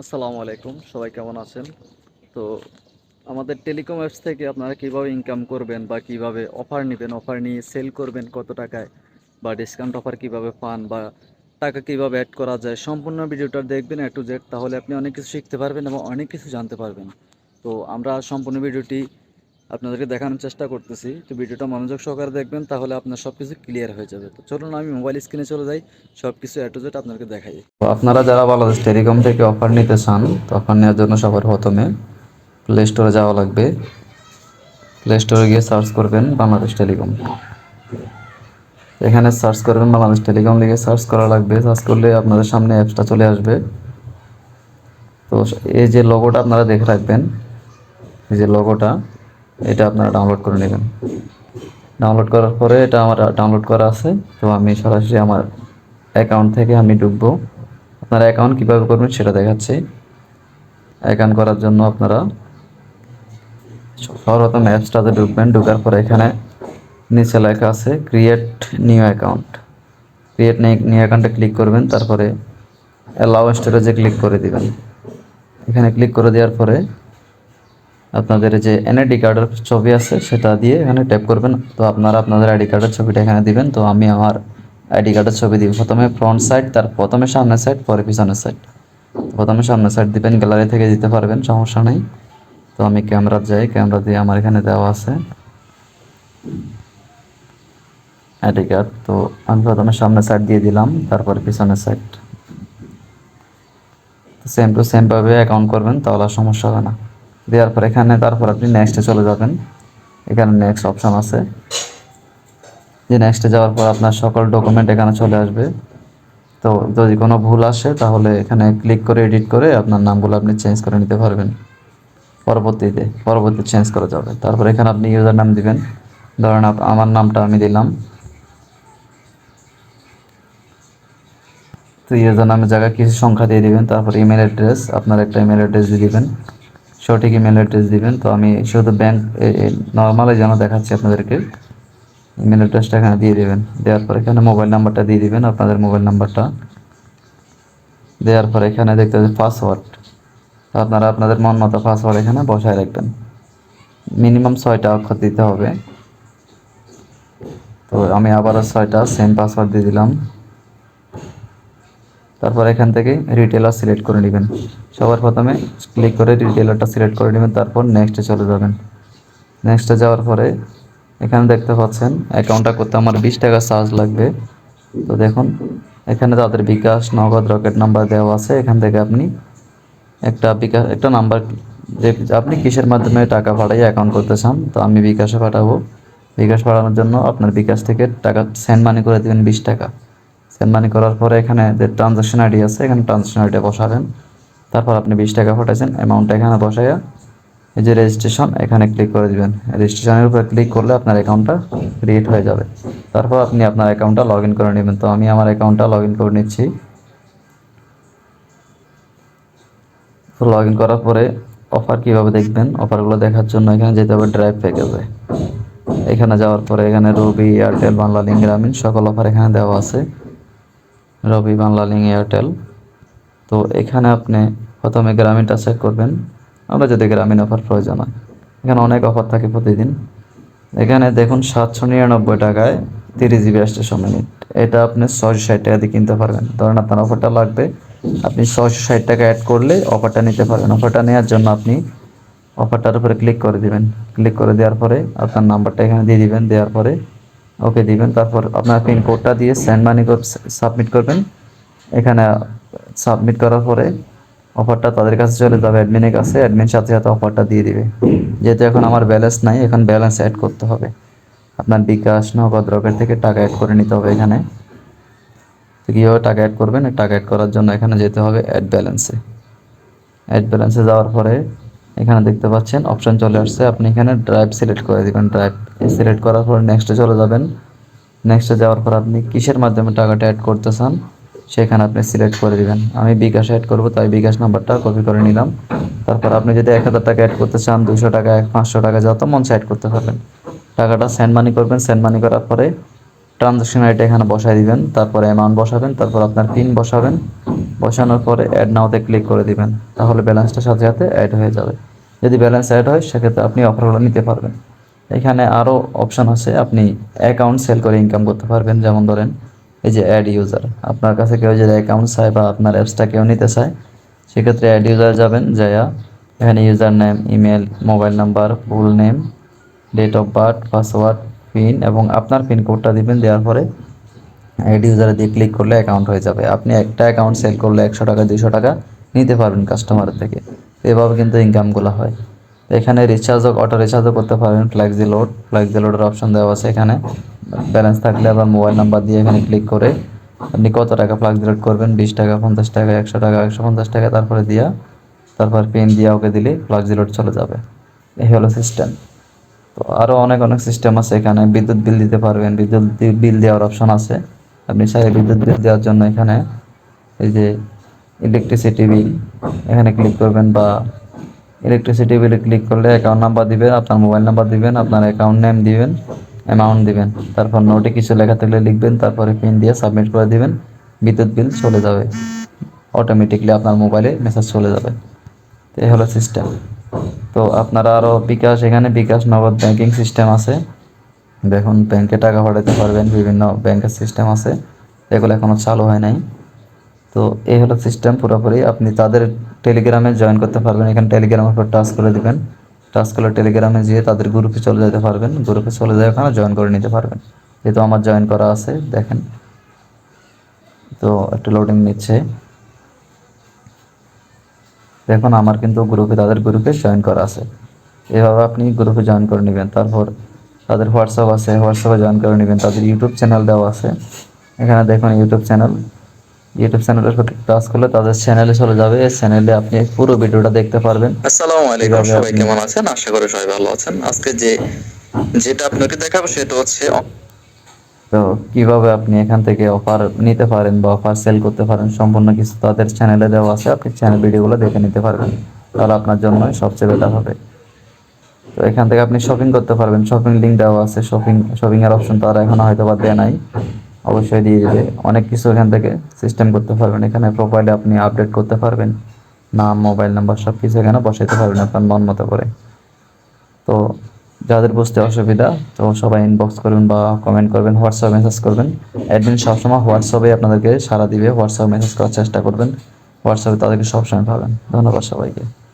আসসালামু আলাইকুম, সবাই কেমন আছেন? তো আমাদের টেলিকম অ্যাপস থেকে আপনারা কীভাবে ইনকাম করবেন বা কীভাবে অফার নেবেন অফার নিয়ে সেল করবেন, কত টাকায় বা ডিসকাউন্ট অফার কীভাবে পান বা টাকা কীভাবে অ্যাড করা যায়, সম্পূর্ণ ভিডিওটা দেখবেন এ টু জেড তাহলে আপনি অনেক কিছু শিখতে পারবেন এবং অনেক কিছু জানতে পারবেন। তো আমরা সম্পূর্ণ ভিডিওটি আপনাদেরকে দেখানোর চেষ্টা করতেছি। তো ভিডিওটা মনোযোগ সহকারে দেখবেন, তাহলে আপনার সব কিছু ক্লিয়ার হয়ে যাবে। তো চলুন আমি মোবাইল স্ক্রিনে চলে যাই সব কিছু এ টু আপনাদেরকে দেখাই। আপনারা যারা বাংলাদেশ টেলিকম থেকে অফার নিতে চান, তো অফার নেওয়ার জন্য সবার প্রথমে প্লে স্টোরে যাওয়া লাগবে। প্লে স্টোরে গিয়ে সার্চ করবেন বাংলাদেশ টেলিকম এখানে সার্চ করবেন বাংলাদেশ টেলিকম লিখে সার্চ করা লাগবে। সার্চ করলে আপনাদের সামনে অ্যাপসটা চলে আসবে। তো এই যে লোগোটা আপনারা দেখে রাখবেন। এই যে লোগোটা এটা আপনারা ডাউনলোড করে নেবেন। ডাউনলোড করার পরে এটা আমার ডাউনলোড করা আছে, তো আমি সরাসরি আমার অ্যাকাউন্ট থেকে আমি ঢুকবো। আপনারা অ্যাকাউন্ট কীভাবে করবেন সেটা দেখাচ্ছি। অ্যাকাউন্ট করার জন্য আপনারা সর্বপ্রথম অ্যাপসটাতে ঢুকবেন, ঢুকার পরে এখানে নিচে লেখা আছে create new account create new অ্যাকাউন্টে ক্লিক করবেন, তারপরে অ্যালাউ স্টোরেজে ক্লিক করে দিবেন। এখানে ক্লিক করে দেওয়ার পরে আপনাদের যে এনআইডি কার্ডের ছবি আছে, সেটা দিয়ে এখানে ট্যাপ করবেন। তো আপনারা আপনাদের আইডি কার্ডের ছবিটা এখানে দিবেন। তো আমি আমার আইডি কার্ডের ছবি দিব। প্রথমে ফ্রন্ট সাইড তার প্রথমে সামনের সাইড পরে পিছনের সাইড প্রথমে সামনের সাইড দিবেন গ্যালারি থেকে দিতে পারবেন, সমস্যা নেই। তো আমি ক্যামেরা যাই ক্যামেরা দিয়ে আমার এখানে দেওয়া আছে। আইডি কার্ড তো আমি প্রথমে সামনের সাইড দিয়ে দিলাম, তারপরে পিছনের সাইড সেম টু সেম ভাবে অ্যাকাউন্ট করবেন, তাহলে সমস্যা হবে না। দেওয়ার পর এখানে তারপর আপনি নেক্সটে চলে যাবেন। এখানে নেক্সট অপশন আছে। যে নেক্সটে যাওয়ার পর আপনার সকল ডকুমেন্ট এখানে চলে আসবে। তো যদি কোনো ভুল আসে, তাহলে এখানে ক্লিক করে এডিট করে আপনার নামগুলো আপনি চেঞ্জ করে নিতে পারবেন। পরবর্তীতে পরবর্তী চেঞ্জ করা যাবে। তারপর এখানে আপনি ইউজার নাম দিবেন। ধরেন আমার নামটা আমি দিলাম। তো ইউজার নামের জায়গায় কিছু সংখ্যা দিয়ে দিবেন। তারপর ইমেল অ্যাড্রেস আপনার একটা ইমেল অ্যাড্রেস দিয়ে দিবেন। সঠিক ইমেল অ্যাড্রেস দিবেন। তো আমি শুধু ব্যাংক নর্মালি যেন দেখাচ্ছি আপনাদেরকে ইমেল অ্যাড্রেসটা এখানে দিয়ে দেবেন। দেওয়ার পর এখানে মোবাইল নাম্বারটা দিয়ে দিবেন, আপনাদের মোবাইল নাম্বারটা দেওয়ার পর এখানে দেখতে পাচ্ছেন পাসওয়ার্ড আপনারা আপনাদের মন মতো পাসওয়ার্ড এখানে বসায় রাখবেন। মিনিমাম ছয়টা অক্ষর দিতে হবে। তো আমি আবারও ছয়টা সেম পাসওয়ার্ড দিয়ে দিলাম। তারপর এখান থেকে রিটেলার সিলেক্ট করে নেবেন। সবার প্রথমে ক্লিক করে রিটেলারটা সিলেক্ট করে নেবেন, তারপর নেক্সটে চলে যাবেন। নেক্সটে যাওয়ার পরে এখানে দেখতে পাচ্ছেন অ্যাকাউন্টটা করতে আমার বিশ টাকা চার্জ লাগবে। তো দেখুন, এখানে তাদের বিকাশ, নগদ, রকেট নাম্বার দেওয়া আছে। এখান থেকে আপনি একটা বিকাশ, একটা নাম্বার যে আপনি কিসের মাধ্যমে টাকা পাঠাই অ্যাকাউন্ট করতে চান, তো আমি বিকাশে পাঠাবো। বিকাশ পাঠানোর জন্য আপনার বিকাশ থেকে টাকা সেন্ড মানি করে দেবেন বিশ টাকা। সেন্ড মানি করার পরে এখানে যে ট্রানজাকশন আইডি আছে, এখানে ট্রানজাকশন আইডি বসাবেন। তারপর আপনি বিশ টাকা পাঠাইছেন অ্যামাউন্টটা এখানে বসাইয়া এই যে রেজিস্ট্রেশন এখানে ক্লিক করে দিবেন। রেজিস্ট্রেশনের উপর ক্লিক করলে আপনার অ্যাকাউন্টটা ক্রিয়েট হয়ে যাবে। তারপর আপনি আপনার অ্যাকাউন্টটা লগ ইন করে নেবেন। তো আমি আমার অ্যাকাউন্টটা লগ ইন করে নিচ্ছি। তো লগ ইন করার পরে অফার কীভাবে দেখবেন? অফারগুলো দেখার জন্য এখানে যেতে হবে ড্রাইভ প্যাকেজে এখানে যাওয়ার পরে এখানে রবি এয়ারটেল বাংলা লিঙ্ক গ্রামীণ সকল অফার এখানে দেওয়া আছে। রবি বাংলা লিঙ্ক এয়ারটেল। তো এখানে আপনি প্রথমে গ্রামীণটা চেক করবেন। আমরা যদি গ্রামীণ অফার প্রয়োজন হয় এখানে অনেক অফার থাকে প্রতিদিন। এখানে দেখুন সাতশো নিরানব্বই টাকায় তিরিশ জিবি স্টেশন মিনিট এটা আপনি ছয়শো ষাট টাকা দিয়ে কিনতে পারবেন। ধরেন আপনার অফারটা লাগবে, আপনি ছয়শো ষাট টাকা অ্যাড করলে অফারটা নিতে পারবেন। অফারটা নেওয়ার জন্য আপনি অফারটার উপরে ক্লিক করে দিবেন। ক্লিক করে দেওয়ার পরে আপনার নাম্বারটা এখানে দিয়ে দিবেন। দেওয়ার পরে ওকে দিবেন, তারপর আপনার পিন কোডটা দিয়ে সেন্ড মানি সাবমিট করবেন। এখানে সাবমিট করার পরে অফারটা তাদের কাছে চলে যাবে অ্যাডমিনের কাছে অ্যাডমিন সাথে সাথে অফারটা দিয়ে দিবে। যেহেতু এখন আমার ব্যালেন্স নাই, এখন ব্যালেন্স অ্যাড করতে হবে। আপনার বিকাশ, নগদ, রকেট থেকে টাকা অ্যাড করে নিতে হবে এখানে। তো কীভাবে টাকা অ্যাড করবেন? টাকা অ্যাড করার জন্য এখানে যেতে হবে অ্যাড ব্যালেন্সে অ্যাড ব্যালেন্সে যাওয়ার পরে এখানে দেখতে পাচ্ছেন অপশন চলে আসছে। আপনি এখানে ড্রাইভ সিলেক্ট করে দিবেন। ড্রাইভ সিলেক্ট করার পর নেক্সটে চলে যাবেন। নেক্সটে যাওয়ার পর আপনি কিসের মাধ্যমে টাকাটা অ্যাড করতে চান সেখানে আপনি সিলেক্ট করে দিবেন। আমি বিকাশ অ্যাড করব, তাই বিকাশ নাম্বারটা কপি করে নিলাম। তারপর আপনি যদি এক হাজার টাকা অ্যাড করতে চান দুশো টাকা, এক পাঁচশো টাকা, যত মন অ্যাড করতে পারবেন। টাকাটা সেন্ড মানি করবেন। সেন্ড মানি করার পরে ট্রানজাকশন আইডি এখানে বসাই দিবেন। তারপরে অ্যামাউন্ট বসাবেন। তারপর আপনার পিন বসাবেন। বসানোর পরে অ্যাড নাওতে ক্লিক করে দিবেন। তাহলে ব্যালেন্সটা সাথে সাথে অ্যাড হয়ে যাবে। যদি ব্যালেন্স অ্যাড হয়, সেক্ষেত্রে আপনি অফারগুলো নিতে পারবেন। এখানে আরও অপশন আছে, আপনি অ্যাকাউন্ট সেল করে ইনকাম করতে পারবেন। যেমন ধরেন, এই যে অ্যাড ইউজার আপনার কাছে কেউ যদি অ্যাকাউন্ট চায় বা আপনার অ্যাপসটা কেউ নিতে চায়, সেক্ষেত্রে অ্যাড ইউজার যাবেন, যাইয়া এখানে user name email mobile number full name date of birth password pin এবং আপনার পিন কোডটা দিবেন। দেওয়ার পরে অ্যাড ইউজারে দিয়ে ক্লিক করলে অ্যাকাউন্ট হয়ে যাবে। আপনি একটা অ্যাকাউন্ট সেল করলে একশো টাকা, দুইশো টাকা নিতে পারবেন কাস্টমারের থেকে। এভাবে কিন্তু ইনকামগুলো হয়। এখানে রিচার্জও অটো রিচার্জও করতে পারবেন ফ্ল্যাক্সি লোড ফ্ল্যাক্সি লোডের অপশন দেওয়া আছে এখানে। ব্যালেন্স থাকলে আবার মোবাইল নাম্বার দিয়ে এখানে ক্লিক করে আপনি কত টাকা ফ্ল্যাক্সি লোড করবেন? বিশ টাকা, পঞ্চাশ টাকা, একশো টাকা, একশো পঞ্চাশ টাকা তারপরে দিয়া, তারপর পেন দিয়ে ওকে দিলে ফ্ল্যাক্সি লোড চলে যাবে। এই হলো সিস্টেম তো আরও অনেক অনেক সিস্টেম আছে এখানে। বিদ্যুৎ বিল দিতে পারবেন। বিদ্যুৎ বিল দেওয়ার অপশন আছে। আপনি চাইলে বিদ্যুৎ বিল দেওয়ার জন্য এখানে এই যে ইলেকট্রিসিটি বিল এখানে ক্লিক করবেন বা ইলেকট্রিসিটি বিলে ক্লিক করলে অ্যাকাউন্ট নাম্বার দিবেন, আপনার মোবাইল নাম্বার দিবেন, আপনার অ্যাকাউন্ট নেম দিবেন অ্যামাউন্ট দিবেন। তারপর নোটে কিছু লেখা থাকলে লিখবেন, তারপরে পিন দিয়ে সাবমিট করে দিবেন, বিদ্যুৎ বিল চলে যাবে। অটোমেটিকলি আপনার মোবাইলে মেসেজ চলে যাবে। এই হলো সিস্টেম তো আপনারা আরও বিকাশ, এখানে বিকাশ নগদ ব্যাংকিং সিস্টেম আছে। দেখুন ব্যাংকে টাকা পাঠাতে পারবেন, বিভিন্ন ব্যাংকের সিস্টেম আছে। এগুলো এখনও চালু হয় নাই। তো এই হলো সিস্টেম পুরোপুরি। আপনি তাদের টেলিগ্রামে জয়েন করতে পারবেন। এখানে টেলিগ্রামের উপর টাচ করে দিবেন। টাচ করলে টেলিগ্রামে যেয়ে তাদের গ্রুপে চলে যেতে পারবেন। গ্রুপে চলে যায় ওখানে জয়েন করে নিতে পারবেন। যেহেতু আমার জয়েন করা আছে, দেখেন। তো একটু লোডিং নিচ্ছে। দেখুন, আমার কিন্তু গ্রুপে তাদের গ্রুপে জয়েন করা আছে। এভাবে আপনি গ্রুপে জয়েন করে নেবেন। তারপর তাদের হোয়াটসঅ্যাপ আছে হোয়াটসঅ্যাপে জয়েন করে নেবেন। তাদের ইউটিউব চ্যানেল দেওয়া আছে। এখানে দেখুন ইউটিউব চ্যানেল ইউটিউব চ্যানেলের সাথে টাচ করলে তাদের চ্যানেলে চলে যাবে। চ্যানেলে আপনি পুরো ভিডিওটা দেখতে পারবেন। আসসালামু আলাইকুম সবাই কেমন আছেন? আশা করি সবাই ভালো আছেন। আজকে যে যেটা আপনাকে দেখাবো সেটা হচ্ছে তো কীভাবে আপনি এখান থেকে অফার নিতে পারেন বা অফার সেল করতে পারেন সম্পূর্ণ কিছু তাদের চ্যানেলে দেওয়া আছে। আপনি চ্যানেল ভিডিওগুলো দেখে নিতে পারবেন। তাহলে আপনার জন্য সবচেয়ে বেটার হবে। তো এখান থেকে আপনি শপিং করতে পারবেন। শপিং লিঙ্ক দেওয়া আছে। শপিং শপিং এর অপশন তারা এখনও হয়তো বা দেয় নাই। অবশ্যই দিয়ে দিবে। অনেক কিছু এখান থেকে সিস্টেম করতে পারবেন। এখানে প্রোফাইলে আপনি আপডেট করতে পারবেন। নাম মোবাইল নাম্বার সব কিছু এখানে বসাইতে পারবেন আপনার মন মতো করে। তো যাদের বুঝতে অসুবিধা, তো সবাই ইনবক্স করবেন বা কমেন্ট করবেন হোয়াটসঅ্যাপ মেসেজ করবেন। অ্যাডমিন সবসময় হোয়াটসঅ্যাপে আপনাদেরকে সারা দিবে। হোয়াটসঅ্যাপ মেসেজ করার চেষ্টা করবেন। হোয়াটসঅ্যাপে তাদেরকে সবসময় পাবেন। ধন্যবাদ সবাইকে।